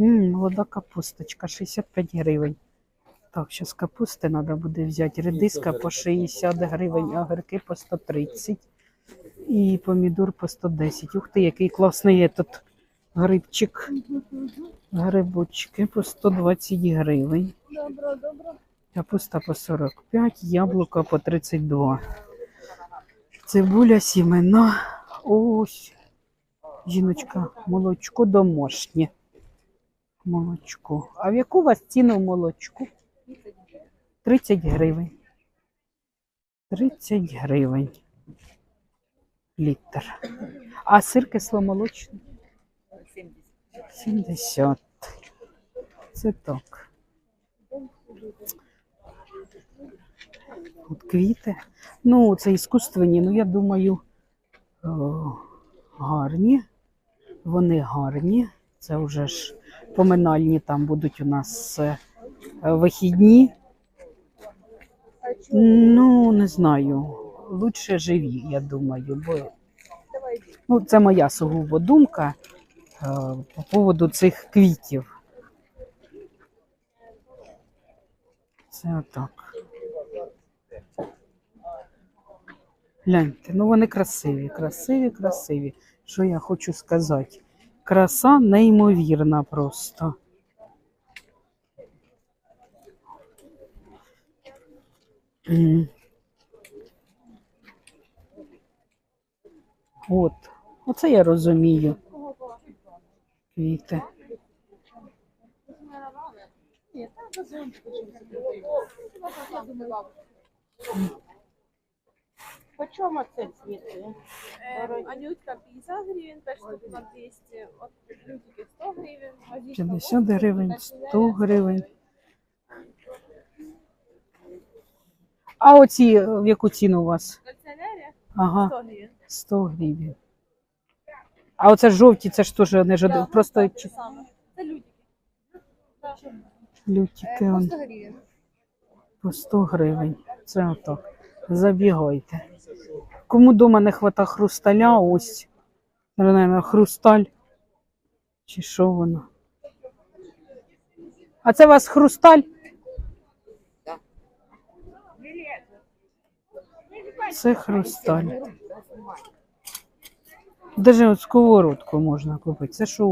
М, молода капусточка, 65 гривень. Так, зараз капусти треба буде взяти. Редиска по 60 гривень, огірки по 130 і помідор по 110. Ух ти, який класний є тут грибчик. Грибочки по 120 гривень. Добро, добро. Капуста по 45, яблука по 32. Цибуля сімена. Ось. Жіночка, молочко домашнє. Молочко. А в яку у вас ціну молочку? 30 гривень. 30 гривень. Літр. А сир кисломолочний? 70. Це так. От квіти. Ну, це іскусственні, ну я думаю, о, гарні. Вони гарні. Це вже ж поминальні там будуть у нас е, вихідні. Ну, не знаю. Лучше живі, я думаю, бо ну, це моя сугубо думка е, по поводу цих квітів. Це отак. Гляньте, ну вони красиві, красиві, красиві. Що я хочу сказати? Краса неймовірна просто. От, оце я розумію. Квіти. По чому це цвіти? Эм, Анютка 50 гривен, 5 штук на 200, от Лютики 100 гривен, Азичка 50 80, гривень, 100 гривень. А оці е, в яку ціну у вас? Канцелярія Ага, 100 гривен. 100 гривень. А оце жовті, це ж теж не жод... Да, просто чи-. Це Лютики. лютики Е, он, По 100 гривен. по 100 гривень. Це отак. Забігайте. Кому дома не хвата хрусталя, ось. Наверное, хрусталь. Чи що воно? А це у вас хрусталь? Це хрусталь. Даже от сковородку можна купити. Це що